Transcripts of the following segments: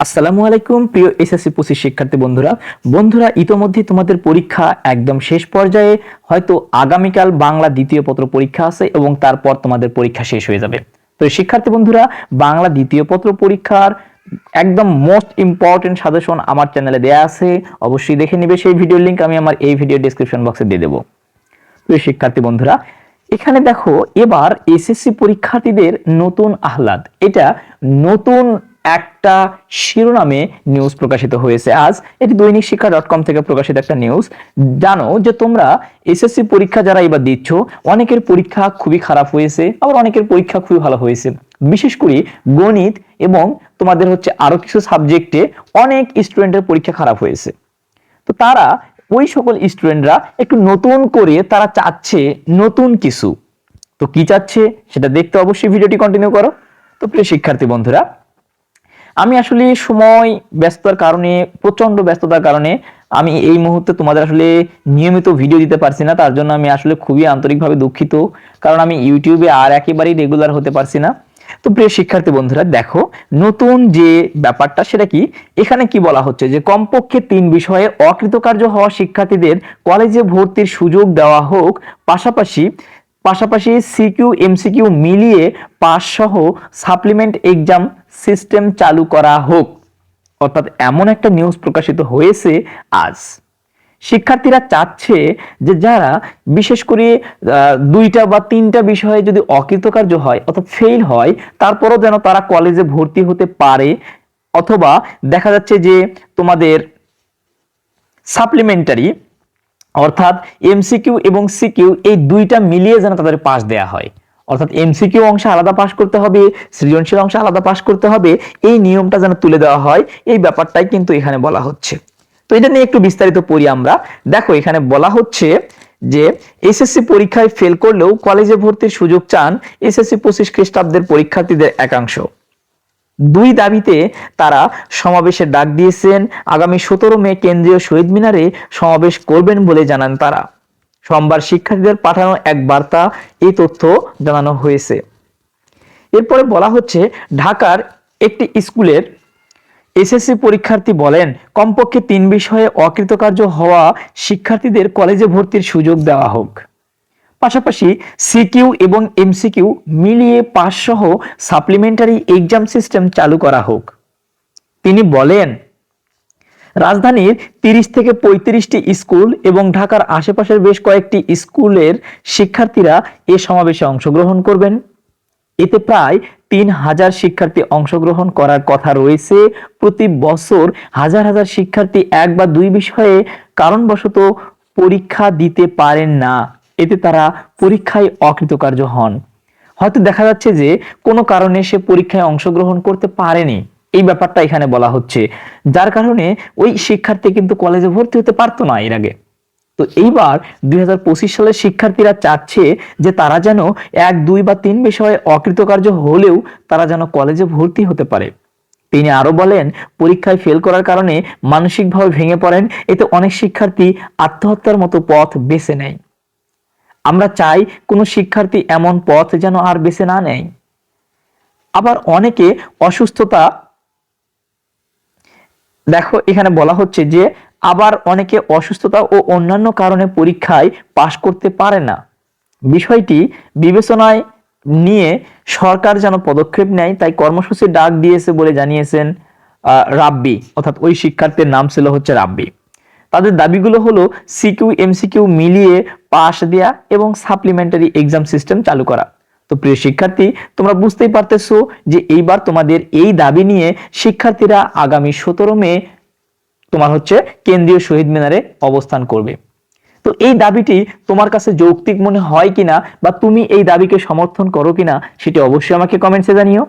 আসসালামু আলাইকুম, প্রিয় এসএসসি পঁচিশ শিক্ষার্থী বন্ধুরা। বন্ধুরা, ইতোমধ্যে তোমাদের পরীক্ষা একদম শেষ পর্যায়ে, হয়তো আগামীকাল বাংলা দ্বিতীয় পত্র পরীক্ষা আছে এবং তারপর তোমাদের পরীক্ষা শেষ হয়ে যাবে। তো শিক্ষার্থী বন্ধুরা, বাংলা দ্বিতীয় পত্র পরীক্ষার একদম মোস্ট ইম্পর্টেন্ট সাজেশন আমার চ্যানেলে দেয়া আছে। অবশ্যই দেখে নিবে, সেই ভিডিওর লিংক আমি আমার এই ভিডিও ডেসক্রিপশন বক্সে দিয়ে দেবো। প্রিয় শিক্ষার্থী বন্ধুরা, এখানে দেখো, এবার এসএসসি পরীক্ষার্থীদের নতুন আহ্লাদ। এটা নতুন একটা শিরোনামে নিউজ প্রকাশিত হয়েছে। আজ এটি দৈনিক শিক্ষা ডট কম থেকে প্রকাশিত একটা নিউজ জানো যে তোমরা এসএসসি পরীক্ষা যারা এবার দিচ্ছ, অনেকের পরীক্ষা খুবই খারাপ হয়েছে, আবার অনেকের পরীক্ষা খুবই ভালো হয়েছে। বিশেষ করে গণিত এবং তোমাদের হচ্ছে আরও কিছু সাবজেক্টে অনেক স্টুডেন্টের পরীক্ষা খারাপ হয়েছে। তো তারা, ওই সকল স্টুডেন্টরা একটু নতুন করে তারা চাচ্ছে নতুন কিছু। তো কি চাচ্ছে সেটা দেখতে অবশ্যই ভিডিওটি কন্টিনিউ করো। তো প্রিয় শিক্ষার্থী বন্ধুরা আমি আসলে সময় ব্যস্ততার কারণে প্রচণ্ড ব্যস্ততার কারণে আমি এই মুহূর্তে তোমাদের আসলে নিয়মিত ভিডিও দিতে পারছি না। তার জন্য আমি আসলে খুবই আন্তরিকভাবে দুঃখিত। কারণ আমি ইউটিউবে আর একেবারেই রেগুলার হতে পারছি না। তো প্রিয় শিক্ষার্থী বন্ধুরা, দেখো, নতুন যে ব্যাপারটা সেটা কি? এখানে কি বলা হচ্ছে যে, কমপক্ষে তিন বিষয়ে অকৃতকার্য হওয়া শিক্ষার্থীদের কলেজে ভর্তির সুযোগ দেওয়া হোক। পাশাপাশি পাশাপাশি সিকিউ এমসিকিউ মিলিয়ে পাস সহ সাপ্লিমেন্ট এক্সাম সিস্টেম চালু করা হোক। অর্থাৎ এমন একটা নিউজ প্রকাশিত হয়েছে আজ। শিক্ষার্থীরা চাচ্ছে যে যারা বিশেষ করে দুইটা বা তিনটা বিষয়ে যদি অকৃতকার্য হয়, অর্থাৎ ফেল হয়, তারপরও যেন তারা কলেজে ভর্তি হতে পারে। অথবা দেখা যাচ্ছে যে তোমাদের সাপ্লিমেন্টারি অর্থাৎ এমসিকিউ এবং সিকিউ এই দুইটা মিলিয়ে যেন তাদের পাস দেয়া হয়। অর্থাৎ এমসিকিউ অংশে আলাদা পাস করতে হবে, সৃজনশীল অংশে আলাদা পাস করতে হবে, এই নিয়মটা যেন তুলে দেওয়া হয়, এই ব্যাপারটাই কিন্তু এখানে বলা হচ্ছে। তো এটা নিয়ে একটু বিস্তারিত পড়ি আমরা। দেখো, এখানে বলা হচ্ছে যে এসএসসি পরীক্ষায় ফেল করলেও কলেজে ভর্তির সুযোগ চান এসএসসি পঁচিশ খ্রিস্টাব্দের পরীক্ষার্থীদের একাংশ। দুই দাবিতে তারা সমাবেশের ডাক দিয়েছেন। আগামী সতেরো মে কেন্দ্রীয় শহীদ মিনারে সমাবেশ করবেন বলে জানান তারা। সোমবার শিক্ষার্থীদের পাঠানো এক বার্তা এই তথ্য জানানো হয়েছে। এরপরে বলা হচ্ছে, ঢাকার একটি স্কুলের এসএসসি পরীক্ষার্থী বলেন, কমপক্ষে তিন বিষয়ে অকৃতকার্য হওয়া শিক্ষার্থীদের কলেজে ভর্তির সুযোগ দেওয়া হোক। পাশাপাশি সিকিউ এবং এমসিকিউ মিলিয়ে পাস সহ সাপ্লিমেন্টারি এক্সাম সিস্টেম চালু করা হোক। তিনি বলেন, রাজধানীর তিরিশ থেকে পঁয়ত্রিশটি স্কুল এবং ঢাকার আশেপাশের বেশ কয়েকটি স্কুলের শিক্ষার্থীরা এ সমাবেশে অংশগ্রহণ করবেন। এতে প্রায় তিন হাজার শিক্ষার্থী অংশগ্রহণ করার কথা রয়েছে। প্রতি বছর হাজার হাজার শিক্ষার্থী এক বা দুই বিষয়ে কারণবশত পরীক্ষা দিতে পারেন না। এতে তারা পরীক্ষায় অকৃতকার্য হন। হয়তো দেখা যাচ্ছে যে কোনো কারণে সে পরীক্ষায় অংশগ্রহণ করতে পারেনি। এই ব্যাপারটা এখানে বলা হচ্ছে। যার কারণে ওই শিক্ষার্থী কিন্তু কলেজে ভর্তি হতে পারতো না এর আগে। তো এইবার দুই হাজার পঁচিশ সালের শিক্ষার্থীরা চাচ্ছে যে তারা যেন এক, দুই বা তিন বিষয়ে অকৃতকার্য হলেও তারা যেন কলেজে ভর্তি হতে পারে। তিনি আরও বলেন, পরীক্ষায় ফেল করার কারণে মানসিকভাবে ভেঙে পড়েন, এতে অনেক শিক্ষার্থী আত্মহত্যার মতো পথ বেছে নেয়। আমরা চাই কোনো শিক্ষার্থী এমন পথ যেন আর বেছে না নেয়। আবার অনেকে অসুস্থতা দেখো, এখানে বলা হচ্ছে যে, আবার অনেকে অসুস্থতা ও অন্যান্য কারণে পরীক্ষায় পাশ করতে পারে না। বিষয়টি বিবেচনায় নিয়ে সরকার যেন পদক্ষেপ নেয়, তাই কর্মসূচি ডাক দিয়েছে বলে জানিয়েছেন রাব্বি, অর্থাৎ ওই শিক্ষার্থীর নাম ছিল হচ্ছে রাব্বি। তাদের দাবিগুলো হলো, সিকিউ, এমসিকিউ মিলিয়ে পাশ দেয়া এবং সাপ্লিমেন্টারি এক্সাম সিস্টেম চালু করা। তো প্রিয় শিক্ষার্থী, তোমরা বুঝতেই পারতেছো যে এইবার তোমাদের এই দাবি নিয়ে শিক্ষার্থীরা আগামী সতেরো মে তোমার হচ্ছে কেন্দ্রীয় শহীদ মিনারে অবস্থান করবে। তো এই দাবিটি তোমার কাছে যৌক্তিক মনে হয় কিনা বা তুমি এই দাবিকে সমর্থন করো কিনা, সেটি অবশ্যই আমাকে কমেন্টসে জানিও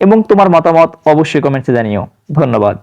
এবং তোমার মতামত অবশ্যই কমেন্টসে জানিও। ধন্যবাদ।